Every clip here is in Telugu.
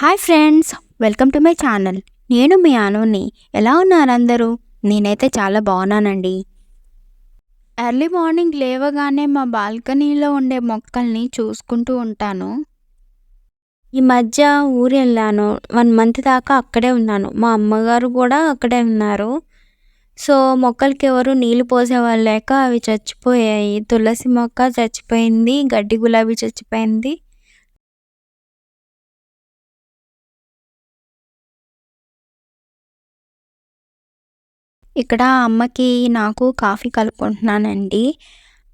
Hi friends welcome to my channel. నేను మీ అనుని ఎలా ఉన్నారు అందరూ? నేనైతే చాలా బాగున్నానండి. ఎర్లీ మార్నింగ్ లేవగానే మా బాల్కనీలో ఉండే మొక్కల్ని చూసుకుంటూ ఉంటాను. ఈ మధ్య ఊరు వెళ్ళాను. వన్ మంత్ దాకా అక్కడే ఉన్నాను. మా అమ్మగారు కూడా అక్కడే ఉన్నారు. సో మొక్కలకి ఎవరు నీళ్ళు పోసేవాళ్ళు లేక అవి చచ్చిపోయాయి. తులసి మొక్క చచ్చిపోయింది గడ్డి గులాబీ చచ్చిపోయింది. ఇక్కడ అమ్మకి నాకు కాఫీ కలుపుకుంటున్నానండి.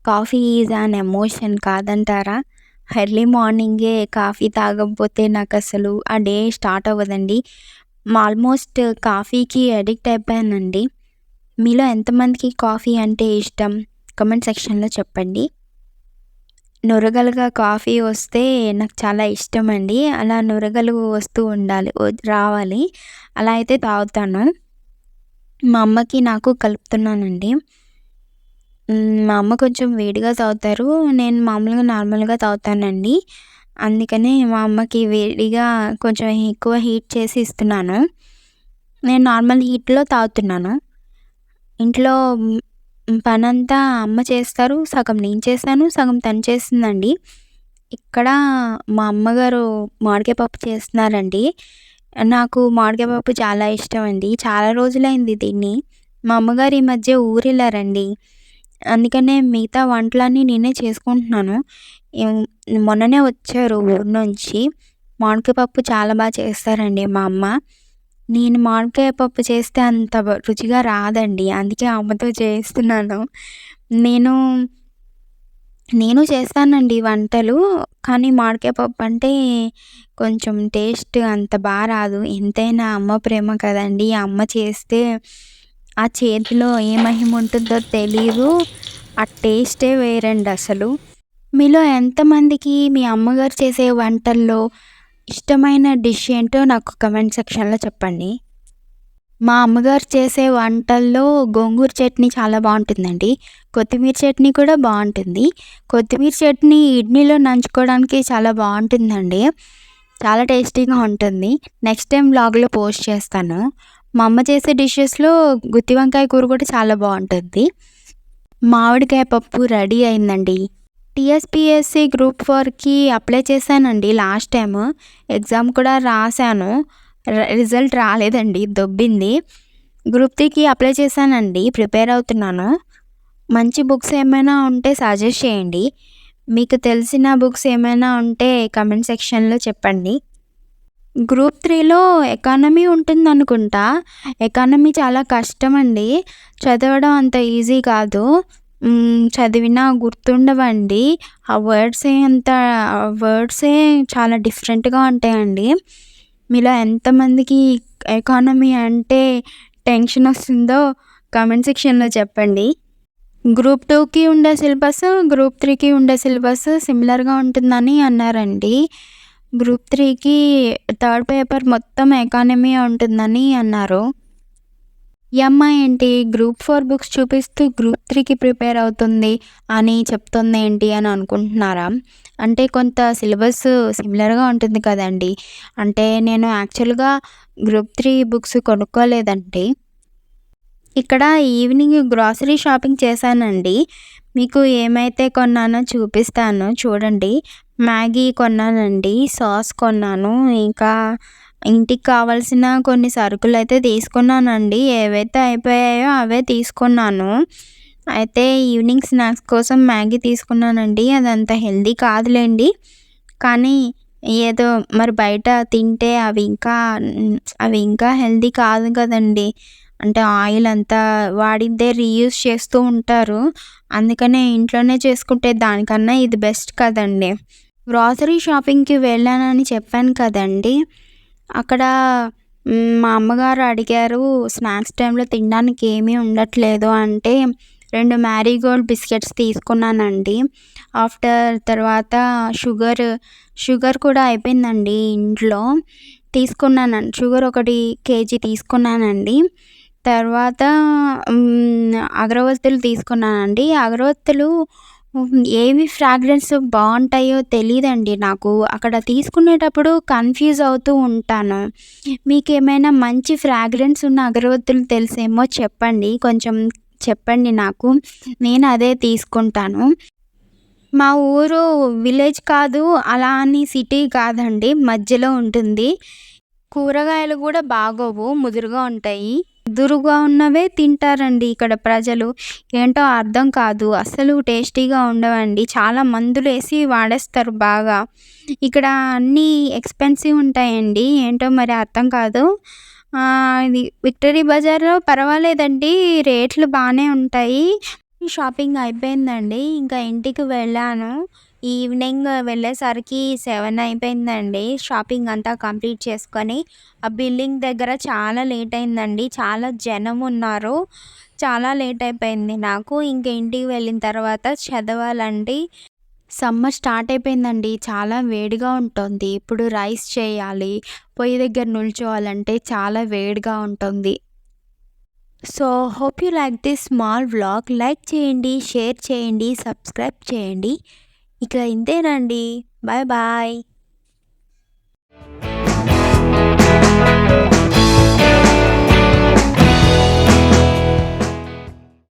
కాఫీ ఈజ్ అన్ ఎమోషన్ కాదంటారా? ఎర్లీ మార్నింగే కాఫీ తాగకపోతే నాకు అసలు ఆ డే స్టార్ట్ అవ్వదండి. ఆల్మోస్ట్ కాఫీకి అడిక్ట్ అయిపోయానండి. మీలో ఎంతమందికి కాఫీ అంటే ఇష్టం? కమెంట్ సెక్షన్లో చెప్పండి. నురగలుగా కాఫీ వస్తే నాకు చాలా ఇష్టం అండి అలా నురగలు వస్తూ ఉండాలి రావాలి. అలా అయితే తాగుతాను. మా అమ్మకి నాకు కలుపుతున్నానండి. మా అమ్మ కొంచెం వేడిగా తాగుతారు. నేను మామూలుగా నార్మల్గా తాగుతానండి. అందుకనే మా అమ్మకి వేడిగా కొంచెం ఎక్కువ హీట్ చేసి ఇస్తున్నాను. నేను నార్మల్ హీట్లో తాగుతున్నాను. ఇంట్లో పనంతా అమ్మ చేస్తారు. సగం నేను చేస్తాను సగం తను చేస్తుందండి. ఇక్కడ మా అమ్మగారు మామిడికాయ పప్పు చేస్తున్నారండి. నాకు మామిడికాయ పప్పు చాలా ఇష్టం అండి చాలా రోజులైంది దీన్ని మా అమ్మగారు ఈ మధ్య ఊరెళ్ళారండి. అందుకనే మిగతా వంటలన్నీ నేనే చేసుకుంటున్నాను. మొన్ననే వచ్చారు ఊరు నుంచి. మామిడికాయ పప్పు చాలా బాగా చేస్తారండి మా అమ్మ. నేను మామిడికాయ పప్పు చేస్తే అంత రుచిగా రాదండి. అందుకే అమ్మతో చేస్తున్నాను. నేను నేను చేస్తానండి వంటలు కానీ మామిడికాయ పప్పు అంటే కొంచెం టేస్ట్ అంత బాగా రాదు. ఎంతైనా అమ్మ ప్రేమ కదండి. అమ్మ చేస్తే ఆ చేతిలో ఏ మహిమ ఉంటుందో తెలియదు ఆ టేస్టే వేరండి అసలు. మీలో ఎంతమందికి మీ అమ్మగారు చేసే వంటల్లో ఇష్టమైన డిష్ ఏంటో నాకు కమెంట్ సెక్షన్లో చెప్పండి. మా అమ్మగారు చేసే వంటల్లో గోంగూర చట్నీ చాలా బాగుంటుందండి. కొత్తిమీర చట్నీ కూడా బాగుంటుంది. కొత్తిమీర చట్నీ ఇడ్లీలో నంచుకోవడానికి చాలా బాగుంటుందండి. చాలా టేస్టీగా ఉంటుంది. నెక్స్ట్ టైం బ్లాగ్లో పోస్ట్ చేస్తాను. మా అమ్మ చేసే డిషెస్లో గుత్తి వంకాయ కూర కూడా చాలా బాగుంటుంది. మామిడికాయ పప్పు రెడీ అయిందండి. టీఎస్పిఎస్సి గ్రూప్ ఫోర్కి అప్లై చేశానండి లాస్ట్ టైం ఎగ్జామ్ కూడా రాశాను. రిజల్ట్ రాలేదండి దొబ్బింది. గ్రూప్ త్రీకి అప్లై చేశానండి ప్రిపేర్ అవుతున్నాను. మంచి బుక్స్ ఏమైనా ఉంటే సజెస్ట్ చేయండి. మీకు తెలిసిన బుక్స్ ఏమైనా ఉంటే కమెంట్ సెక్షన్లో చెప్పండి. గ్రూప్ త్రీలో ఎకానమీ ఉంటుంది అనుకుంటా ఎకానమీ చాలా కష్టం అండి చదవడం అంత ఈజీ కాదు. చదివినా గుర్తుండవండి. ఆ వర్డ్సే అంత వర్డ్సే చాలా డిఫరెంట్గా ఉంటాయండి. మీలో ఎంతమందికి ఎకానమీ అంటే టెన్షన్ వస్తుందో కామెంట్ సెక్షన్లో చెప్పండి. గ్రూప్ టూకి ఉండే సిలబస్ గ్రూప్ త్రీకి ఉండే సిలబస్ సిమిలర్గా ఉంటుందని అన్నారండి. గ్రూప్ త్రీకి థర్డ్ పేపర్ మొత్తం ఎకానమీ ఉంటుందని అన్నారు. ఈ అమ్మాయి ఏంటి? గ్రూప్ ఫోర్ బుక్స్ చూపిస్తూ గ్రూప్ త్రీకి ప్రిపేర్ అవుతుంది అని చెప్తుంది ఏంటి అని అనుకుంటున్నారా? అంటే కొంత సిలబస్ సిమిలర్గా ఉంటుంది కదండి. అంటే నేను యాక్చువల్గా గ్రూప్ త్రీ బుక్స్ కొనుక్కోలేదండి. ఇక్కడ ఈవినింగ్ గ్రాసరీ షాపింగ్ చేశానండి. మీకు ఏమైతే కొన్నానో చూపిస్తాను. చూడండి. మ్యాగీ కొన్నానండి. సాస్ కొన్నాను. ఇంకా ఇంటికి కావాల్సిన కొన్ని సరుకులు అయితే తీసుకున్నానండి. ఏవైతే అయిపోయాయో అవే తీసుకున్నాను. అయితే ఈవినింగ్ స్నాక్స్ కోసం మ్యాగీ తీసుకున్నానండి. అది అంత హెల్దీ కాదులేండి. కానీ ఏదో మరి బయట తింటే అవి ఇంకా అవి ఇంకా హెల్దీ కాదు కదండి. అంటే ఆయిల్ అంతా వాడిందే రీయూస్ చేస్తూ ఉంటారు. అందుకనే ఇంట్లోనే చేసుకుంటే దానికన్నా ఇది బెస్ట్ కదండి. గ్రాసరీ షాపింగ్కి వెళ్ళానని చెప్పాను కదండి. అక్కడ మా అమ్మగారు అడిగారు స్నాక్స్ టైంలో తినడానికి ఏమీ ఉండట్లేదు అంటే రెండు మ్యారీగోల్డ్ బిస్కెట్స్ తీసుకున్నానండి. ఆఫ్టర్ తర్వాత షుగర్ షుగర్ కూడా అయిపోయిందండి ఇంట్లో. తీసుకున్నానండి షుగర్ ఒకటి కేజీ తీసుకున్నానండి. తర్వాత అగరవత్తులు తీసుకున్నానండి. అగరవత్తులు ఏవి ఫ్రాగ్రెన్స్ బాగుంటాయో తెలియదండి నాకు. అక్కడ తీసుకునేటప్పుడు కన్‌ఫ్యూజ్ అవుతూ ఉంటాను. మీకు ఏమైనా మంచి ఫ్రాగ్రెన్స్ ఉన్న అగరబత్తులు తెలిసేమో చెప్పండి. కొంచెం చెప్పండి నాకు. నేను అదే తీసుకుంటాను. మా ఊరు విలేజ్ కాదు, అలా అని సిటీ కాదండి. మధ్యలో ఉంటుంది. కూరగాయలు కూడా బాగోవు. ముదురుగా ఉంటాయి. దురుగా ఉన్నవే తింటారండి ఇక్కడ ప్రజలు. ఏంటో అర్థం కాదు. అస్సలు టేస్టీగా ఉండవండి. చాలా మందులు వేసి వాడేస్తారు బాగా. ఇక్కడ అన్నీ ఎక్స్‌పెన్సివ్ ఉంటాయండి. ఏంటో మరి అర్థం కాదు. ఇది విక్టరీ బజార్‌లో పర్వాలేదండి. రేట్లు బాగానే ఉంటాయి. షాపింగ్ అయిపోయిందండి. ఇంకా ఇంటికి వెళ్ళాను. ఈవినింగ్ వెళ్ళేసరికి సెవెన్ అయిపోయిందండి. షాపింగ్ అంతా కంప్లీట్ చేసుకొని, ఆ బిల్డింగ్ దగ్గర చాలా లేట్ అయిందండి. చాలా జనం ఉన్నారు. చాలా లేట్ అయిపోయింది నాకు. ఇంక ఇంటికి వెళ్ళిన తర్వాత చదవాలండి. సమ్మర్ స్టార్ట్ అయిపోయిందండి. చాలా వేడిగా ఉంటుంది. ఇప్పుడు రైస్ చేయాలి. పొయ్యి దగ్గర నిల్చోవాలంటే చాలా వేడిగా ఉంటుంది. So, hope you like this small vlog. Like చేయండి, షేర్ చేయండి, సబ్స్క్రైబ్ చేయండి. ఇక ఇంతేనండి. Bye bye.